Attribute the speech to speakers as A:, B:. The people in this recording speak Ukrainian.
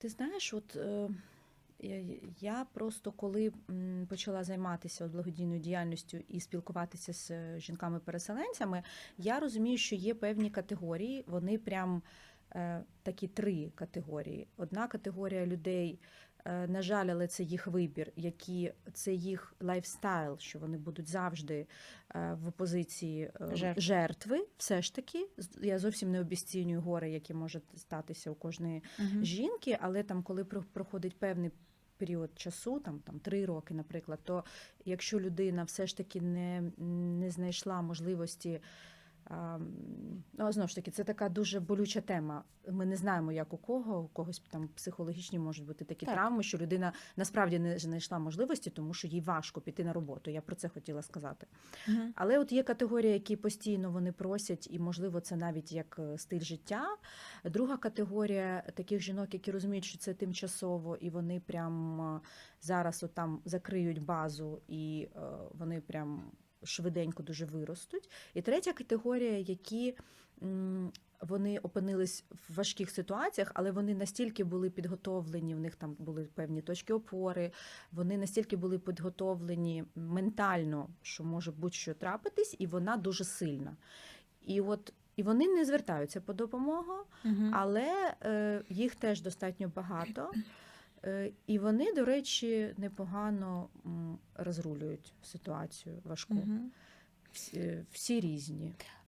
A: Ти знаєш, от е, я- просто коли почала займатися благодійною діяльністю і спілкуватися з е, жінками-переселенцями, я розумію, що є певні категорії, вони прям такі три категорії. Одна категорія людей. е, На жаль, але це їх вибір, які це їх лайфстайл, що вони будуть завжди е, в позиції е,
B: Жертв.
A: жертви. Все ж таки, я зовсім не обіцінюю горе, які може статися у кожної
B: Мгм.
A: жінки, але там, коли про- проходить певний період часу, там там три роки, наприклад, то якщо людина все ж таки не, не знайшла можливості. Ну, знову ж таки, це така дуже болюча тема. Ми не знаємо, як у кого, у когось там психологічні можуть бути такі
B: Так.
A: травми, що людина насправді не знайшла можливості, тому що їй важко піти на роботу. Я про це хотіла сказати.
B: Мгм.
A: Але от є категорія, які постійно вони просять, і можливо це навіть як е, стиль життя. Друга категорія таких жінок, які розуміють, що це тимчасово, і вони прям е, зараз от там закриють базу, і е, вони прям швиденько дуже виростуть. І третя категорія, які вони опинились в важких ситуаціях, але вони настільки були підготовлені, в них там були певні точки опори, вони настільки були підготовлені ментально, що може будь-що трапитись, і вона дуже сильна. І от і вони не звертаються по допомогу, але е, їх теж достатньо багато. Е, і вони, до речі, непогано розрулюють ситуацію важку.
B: Угу.
A: Всі, всі різні.